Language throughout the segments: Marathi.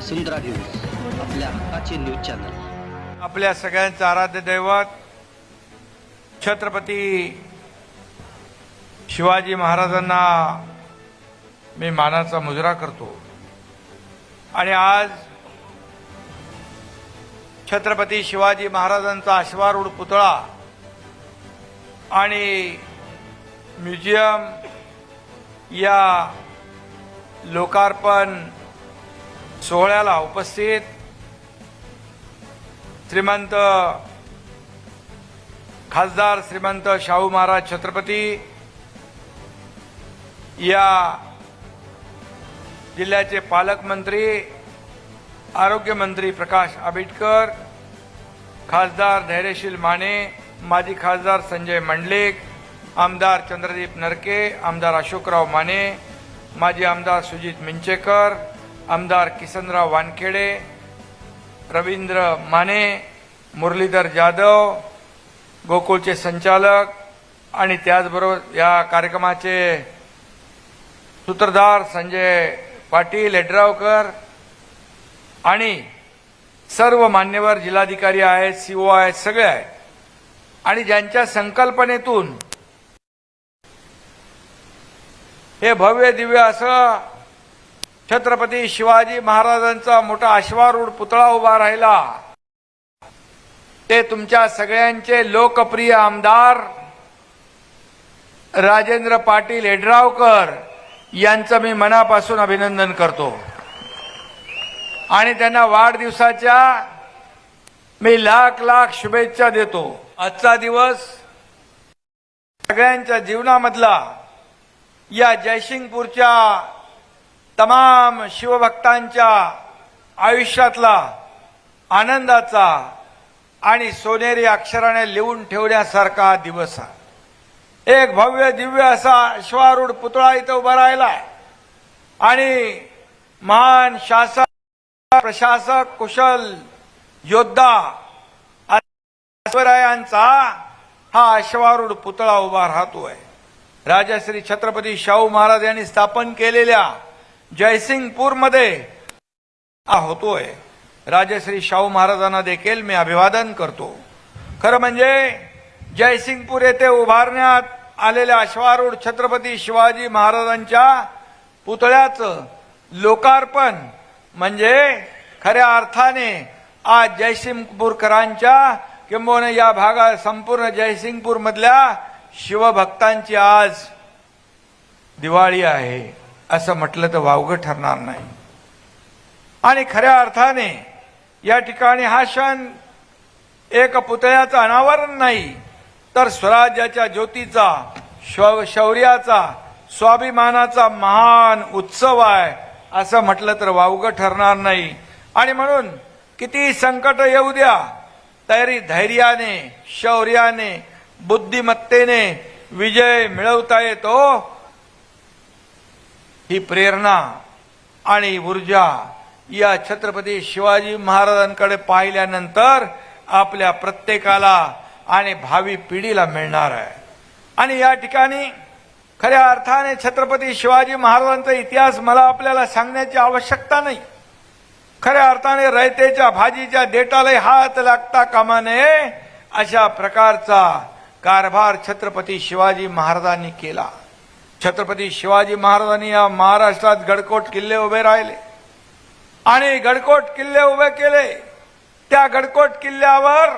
वसुंधरा न्यूज आपल्या हक्काचे न्यूज चॅनल. आपल्या सगळ्यांचं आराध्य दैवत छत्रपती शिवाजी महाराजांना मी मानाचा मुजरा करतो. आणि आज छत्रपती शिवाजी महाराजांचा अश्वारूढ पुतळा आणि म्युझियम या लोकार्पण सोहळ्याला उपस्थित श्रीमंत खासदार श्रीमंत शाहू महाराज छत्रपती या जिल्ह्याचे पालकमंत्री आरोग्यमंत्री प्रकाश आंबेडकर खासदार धैर्यशील माने माजी खासदार संजय मंडलिक आमदार चंद्रदीप नरके आमदार अशोकराव माने माजी आमदार सुजित मिंचेकर आमदार किसनराव वानखेडे रवींद्र माने मुरलीधर जाधव गोकुळचे संचालक आणि त्याचबरोबर या कार्यक्रमाचे सूत्रधार संजय पाटील हेडरावकर आणि सर्व मान्यवर जिल्हाधिकारी आहेत सीओ आहेत सगळे आहेत. आणि ज्यांच्या संकल्पनेतून हे भव्य दिव्य असं छत्रपती शिवाजी महाराजांचा मोठा अश्वारूढ पुतळा उभा राहिला. ते तुमच्या सगळ्यांचे लोकप्रिय आमदार राजेंद्र पाटील हेडरावकर यांचं मी मनापासून अभिनंदन करतो. आणि त्यांना वाढदिवसाच्या मी लाख लाख शुभेच्छा देतो. आजचा दिवस सगळ्यांच्या जीवनामधला या जयसिंगपूरच्या तमाम शिवभक्तांच्या आयुष्यातला आनंदाचा आणि सोनेरी अक्षराने लिहून ठेवण्यासारखा दिवस हा. एक भव्य दिव्य असा अश्वारूढ पुतळा इथं उभा राहिला आणि महान शासक प्रशासक कुशल योद्धा ऐश्वर्यांचा हा अश्वारूढ पुतळा उभा राहतोय. राजाश्री छत्रपती शाहू महाराज यांनी स्थापन केलेल्या जयसिंगपूरमध्ये हा होतोय राजश्री शाहू महाराजांना देखील मी अभिवादन करतो. खरं म्हणजे जयसिंगपूर येथे उभारण्यात आलेल्या अश्वारूढ छत्रपती शिवाजी महाराजांच्या पुतळ्याचं लोकार्पण म्हणजे खऱ्या अर्थाने आज जयसिंगपूरकरांच्या किंबहुना या भागात संपूर्ण जयसिंगपूर मधल्या शिवभक्तांची आज दिवाळी आहे. असं म्हटलं तर वावगं ठरणार नाही. आणि खऱ्या अर्थाने या ठिकाणी हा क्षण एक पुतळ्याचं अनावरण नाही तर स्वराज्याच्या ज्योतीचा शौ- शौर्याचा स्वाभिमानाचा महान उत्सव आहे असं म्हटलं तर वावगं ठरणार नाही. आणि म्हणून किती संकट येऊ द्या तरी धैर्याने शौर्याने बुद्धिमत्तेने विजय मिळवता येतो ही प्रेरणा आणि ऊर्जा या छत्रपती शिवाजी महाराजांकडे पाहिल्यानंतर आपल्या प्रत्येकाला आणि भावी पिढीला मिळणार आहे. आणि या ठिकाणी खऱ्या अर्थाने छत्रपती शिवाजी महाराजांचा इतिहास मला आपल्याला सांगण्याची आवश्यकता नाही. खऱ्या अर्थाने रयतेच्या भाजीच्या देटाला हात लागता कामा नये अशा प्रकारचा कारभार छत्रपती शिवाजी महाराजांनी केला. छत्रपती शिवाजी महाराजांनी या महाराष्ट्रात गडकोट किल्ले उभे राहिले. आणि गडकोट किल्ले उभे केले. त्या गडकोट किल्ल्यावर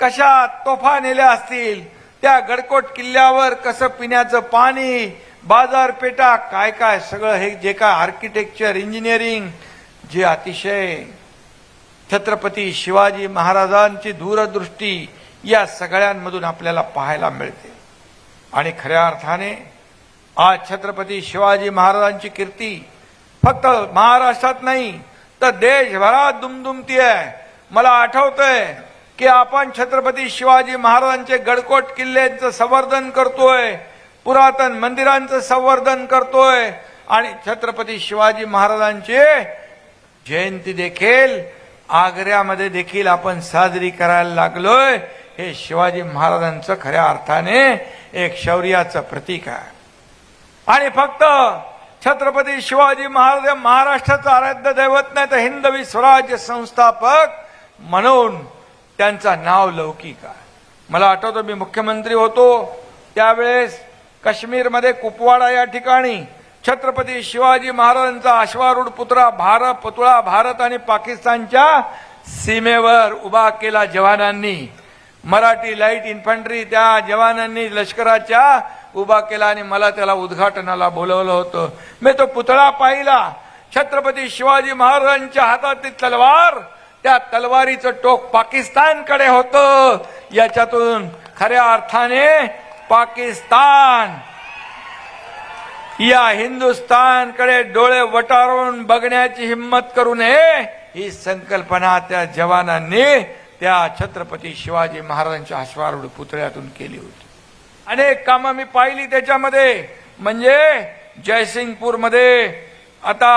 कशा तोफा नेल्या असतील त्या गडकोट किल्ल्यावर कसं पिण्याचं पाणी बाजारपेठा काय काय सगळं हे जे काय आर्किटेक्चर इंजिनिअरिंग जे अतिशय छत्रपती शिवाजी महाराजांची दूरदृष्टी या सगळ्यांमधून आपल्याला पाहायला मिळते. आणि खऱ्या अर्थाने आज छत्रपती शिवाजी महाराजांची कीर्ती फक्त महाराष्ट्रात नाही तर देशभरात दुमदुमती आहे. मला आठवतंय की आपण छत्रपती शिवाजी महाराजांचे गडकोट किल्ल्यांचं संवर्धन करतोय पुरातन मंदिरांचं संवर्धन करतोय आणि छत्रपती शिवाजी महाराजांचे जयंती देखील आग्र्यामध्ये देखील आपण साजरी करायला लागलोय. हे शिवाजी महाराजांचं खऱ्या अर्थाने एक शौर्याचं प्रतीक आहे. आणि फक्त छत्रपती शिवाजी महाराज महाराष्ट्राचं आराध्य दैवत नाही तर हिंदवी स्वराज्य संस्थापक म्हणून त्यांचा नाव लौकिक आहे. मला आठवतो मी मुख्यमंत्री होतो त्यावेळेस काश्मीरमध्ये कुपवाडा या ठिकाणी छत्रपती शिवाजी महाराजांचा अश्वारूढ पुत्रा भारत पुतळा भारत आणि पाकिस्तानच्या सीमेवर उभा केला जवानांनी. मराठी लाइट इन्फंट्री त्या जवानांनी लष्कराच्या उभा केला आणि मला त्याला उद्घाटनाला बोलवलं होतं. मी तो पुतळा पाहिला. छत्रपती शिवाजी महाराजांच्या हातातली तलवार त्या तलवारीचं टोक पाकिस्तानकडे होतं. याच्यातून खऱ्या अर्थाने पाकिस्तान. या हिंदुस्थानकडे डोळे वटारून बघण्याची हिंमत करू नये ही संकल्पना त्या जवानांनी त्या छत्रपती शिवाजी महाराजांच्या अश्वारूढ पुतळ्यातून केली होती. अनेक कामं मी पाहिली त्याच्यामध्ये. म्हणजे जयसिंगपूरमध्ये आता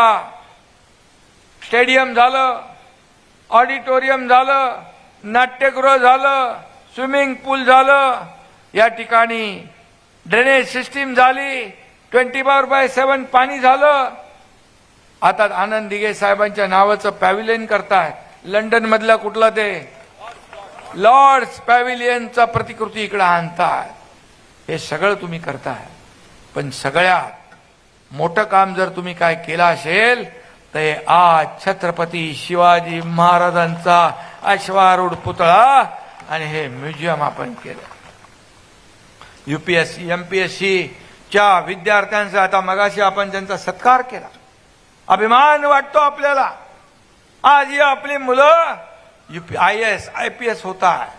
स्टेडियम झालं ऑडिटोरियम झालं नाट्यगृह झालं स्विमिंग पूल झालं. या ठिकाणी ड्रेनेज सिस्टीम झाली ट्वेंटी फोर बाय सेवन पाणी झालं. आता आनंद दिघे साहेबांच्या नावाचं पॅव्हिलियन करतायत. लंडनमधलं कुठलं ते? लॉर्ड्स पॅव्हिलियनचा प्रतिकृती इकडे आणतात हे सगळं तुम्ही करताय. पण सगळ्यात मोठं काम जर तुम्ही काय केलं असेल तर हे आज छत्रपती शिवाजी महाराजांचा अश्वारूढ पुतळा आणि हे म्युझियम आपण केलं. युपीएससी एमपीएससी च्या विद्यार्थ्यांचा आता मगाशी आपण त्यांचा सत्कार केला. अभिमान वाटतो आपल्याला. आज ही आपली मुलं U P I S I P S होत आहे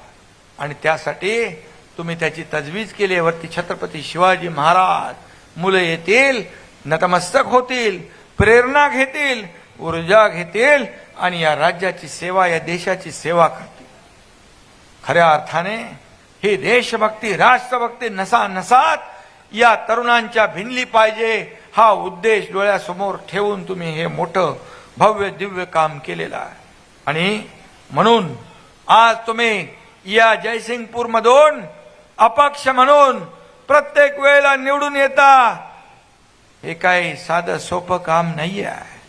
आणि त्यासाठी तुम्ही त्याची तजवीज केली वरती छत्रपती शिवाजी महाराज मुलं येतील नतमस्तक होतील प्रेरणा घेतील ऊर्जा घेतील आणि या राज्याची सेवा या देशाची सेवा करतील. खऱ्या अर्थाने ही देशभक्ती राष्ट्रभक्ती नसा नसात या तरुणांच्या भिनली पाहिजे हा उद्देश डोळ्यासमोर ठेवून तुम्ही हे मोठं भव्य दिव्य काम केलेलं आहे. आणि म्हणून आज तुम्ही या जयसिंगपूर मधून अपक्ष म्हणून प्रत्येक वेळेला निवडून येता. हे काही साधं सोपं काम नाही आहे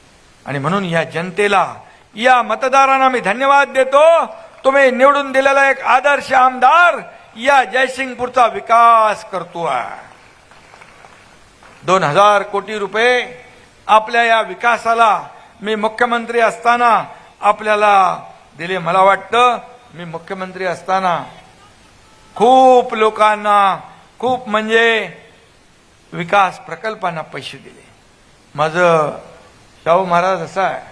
आणि म्हणून या जनतेला या मतदारांना मी धन्यवाद देतो. तुम्ही निवडून दिलेला एक आदर्श आमदार या जयसिंगपूरचा विकास करतो आहे. दोन हजार कोटी रुपये आपल्या या विकासाला मी मुख्यमंत्री असताना आपल्याला दिले. मला वाटतं मी मुख्यमंत्री असताना खूप लोकांना खूप म्हणजे विकास प्रकल्पांना पैसे दिले. माझं शाहू महाराज असा आहे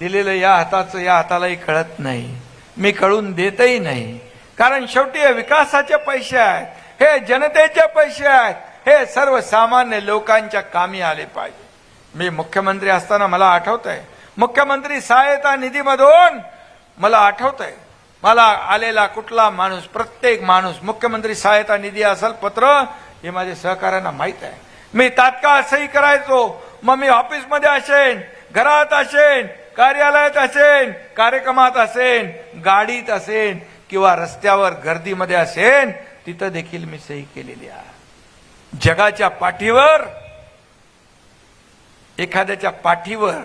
दिलेलं या हाताचं या हातालाही कळत नाही. मी कळून देतही नाही. कारण शेवटी हे विकासाचे पैसे आहेत हे जनतेचे पैसे आहेत हे सर्वसामान्य लोकांच्या कामी आले पाहिजे. मी मुख्यमंत्री असताना मला आठवत आहे मुख्यमंत्री सहायता निधीमधून मला आठवत आहे मला आलेला कुठला माणूस प्रत्येक माणूस मुख्यमंत्री सहायता निधी असेल पत्र हे माझ्या सहकाऱ्यांना माहीत आहे. मी तात्काळ सही करायचो. मग मी ऑफिसमध्ये असेन घरात असेन कार्यालयात असेन कार्यक्रमात असेन गाडीत असेन किंवा रस्त्यावर गर्दीमध्ये असेन तिथं देखील मी सही केलेली आहे. जगाच्या पाठीवर एखाद्याच्या पाठीवर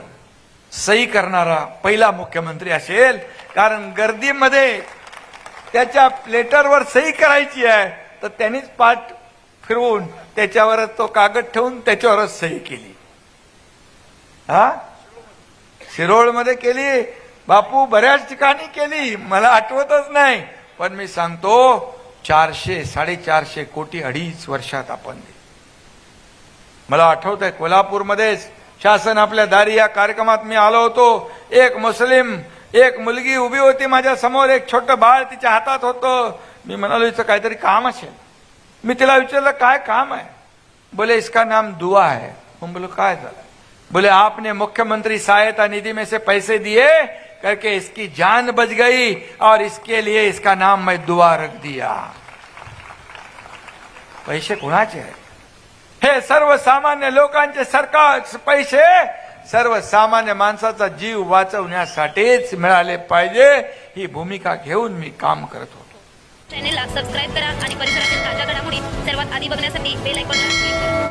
सही करणारा पहिला मुख्यमंत्री असेल. कारण गर्दीमध्ये त्याच्या प्लेटरवर सही करायची आहे तर त्यांनीच पाठ फिरवून त्याच्यावरच तो कागद ठेवून त्याच्यावरच सही केली. हा? शिरोळमध्ये केली. बापू बऱ्याच ठिकाणी केली. मला आठवतच नाही. पण मी सांगतो चारशे साडेचारशे कोटी अडीच वर्षात आपण मला आठवत आहे कोल्हापूरमध्येच. शासन आपल्या दारी या कार्यक्रमात मी आलो होतो. एक मुस्लिम एक मुलगी उभी होती माझ्यासमोर एक छोटं बाळ तिच्या हातात होतं. मी म्हणालो हिचं काहीतरी काम असेल. मी तिला विचारलं काय काम आहे? बोले इसका नाम दुआ है. हम बोलो काय झालं? बोले आपने मुख्यमंत्री सहायता निधि में से पैसे दिए करके इसकी जान बच गई और इसके लिए इसका नाम मैं दुआ रख दिया. पैसे कोणाचे आहेत? हे सर्वसामान्य लोकांचे सरकार पैसे सर्वसामान्य माणसाचा जीव वाचवण्यासाठीच मिळाले पाहिजे. ही भूमिका घेऊन मी काम करत होतो. चॅनेलला सबस्क्राईब करा आणि परिसरातील ताज्या घडामोडी सर्वात आधी बघण्यासाठी बेल ऐकून